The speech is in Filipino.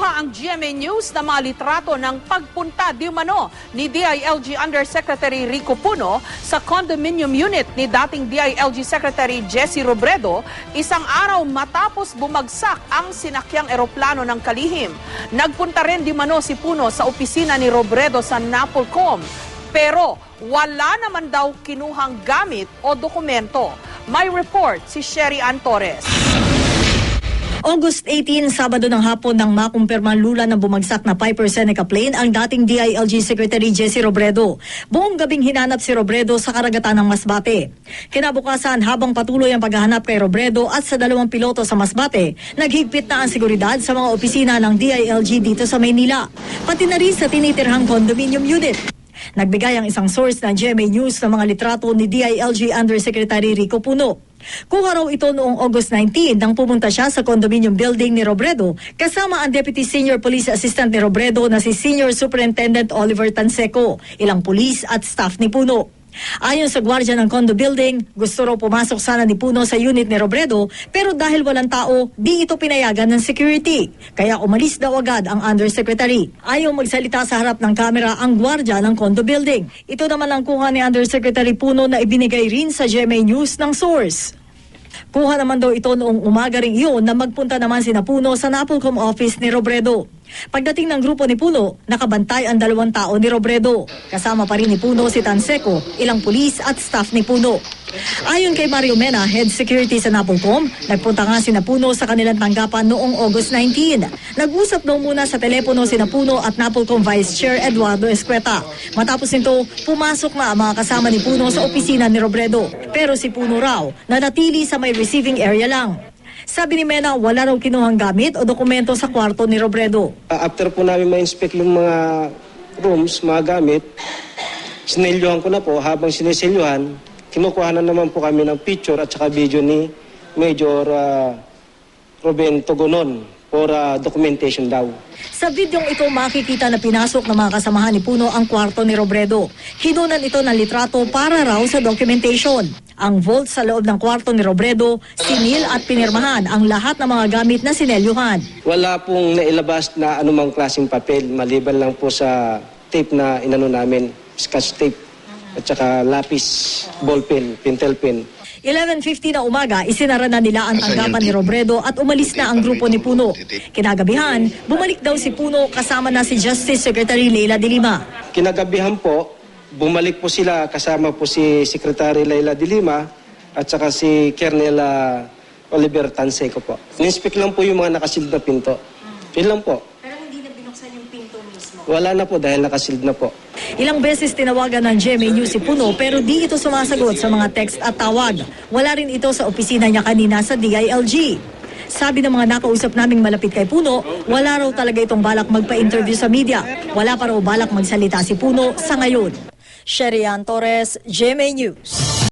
Kinuha ang GMA News na mga litrato ng pagpunta di umano ni DILG Undersecretary Rico Puno sa condominium unit ni dating DILG Secretary Jesse Robredo isang araw matapos bumagsak ang sinakyang eroplano ng kalihim. Nagpunta rin di umano si Puno sa opisina ni Robredo sa Napolcom pero wala naman daw kinuhang gamit o dokumento. May report si Sherry Ann Torres. August 18, Sabado ng hapon nang makumpirma lula ng bumagsak na Piper Seneca plane ang dating DILG Secretary Jesse Robredo. Buong gabing hinanap si Robredo sa karagatan ng Masbate. Kinabukasan habang patuloy ang paghahanap kay Robredo at sa dalawang piloto sa Masbate, naghigpit na ang seguridad sa mga opisina ng DILG dito sa Maynila, pati na rin sa tinitirhang condominium unit. Nagbigay ang isang source ng GMA News ng mga litrato ni DILG Undersecretary Rico Puno. Kuha raw ito noong August 19 nang pumunta siya sa condominium building ni Robredo kasama ang Deputy Senior Police Assistant ni Robredo na si Senior Superintendent Oliver Tanseco, ilang pulis at staff ni Puno. Ayon sa gwardiya ng condo building, gusto raw pumasok sana ni Puno sa unit ni Robredo pero dahil walang tao, di ito pinayagan ng security. Kaya umalis daw agad ang undersecretary. Ayaw magsalita sa harap ng kamera ang gwardiya ng condo building. Ito naman ang kuha ni Undersecretary Puno na ibinigay rin sa GMA News ng source. Kuha naman daw ito noong umaga ring iyon na magpunta naman si Puno sa Napolcom office ni Robredo. Pagdating ng grupo ni Puno, nakabantay ang dalawang tao ni Robredo. Kasama pa rin ni Puno si Tanseco, ilang pulis at staff ni Puno. Ayon kay Mario Mena, head security sa Napolcom, nagpunta nga si Napuno sa kanilang tanggapan noong August 19. Nag-usap daw muna sa telepono si Napuno at Napolcom Vice Chair Eduardo Escueta. Matapos nito, pumasok na ang mga kasama ni Puno sa opisina ni Robredo. Pero si Puno raw, nanatili sa may receiving area lang. Sabi ni Mena, wala raw kinuhang gamit o dokumento sa kwarto ni Robredo. Uh, After po namin ma-inspect yung mga rooms, mga gamit, sinelyuhan ko na po. Habang siniselyuhan, kinukuha na naman po kami ng picture at saka video ni Major uh, Ruben Togonon for uh, documentation daw. Sa videong ito makikita na pinasok ng mga kasamahan ni Puno ang kwarto ni Robredo. Hinunan ito ng litrato para raw sa documentation. Ang vault sa loob ng kwarto ni Robredo, sinil at pinirmahan ang lahat ng mga gamit na sinelyuhan. Wala pong nailabas na anumang klaseng papel, maliban lang po sa tape na inano namin, scotch tape at saka lapis, ballpen, pentel pen. 11.50 na umaga, isinara na nila ang tanggapan ni Robredo at umalis na ang grupo ni Puno. Kinagabihan, bumalik daw si Puno kasama na si Justice Secretary Leila de Lima. Kinagabihan po, bumalik po sila kasama po si Secretary Laila de Lima at saka si Colonel uh, Oliver Tanseco po. Ninspect lang po yung mga nakasilid na pinto. Yun lang po. Pero hindi na binuksan yung pinto mismo. Wala na po dahil nakasilid na po. Ilang beses tinawagan ng GMA News si Puno pero di ito sumasagot sa mga text at tawag. Wala rin ito sa opisina niya kanina sa DILG. Sabi ng mga nakausap naming malapit kay Puno, wala raw talaga itong balak magpa-interview sa media. Wala pa raw balak magsalita si Puno sa ngayon. Sherian Torres, GMA News.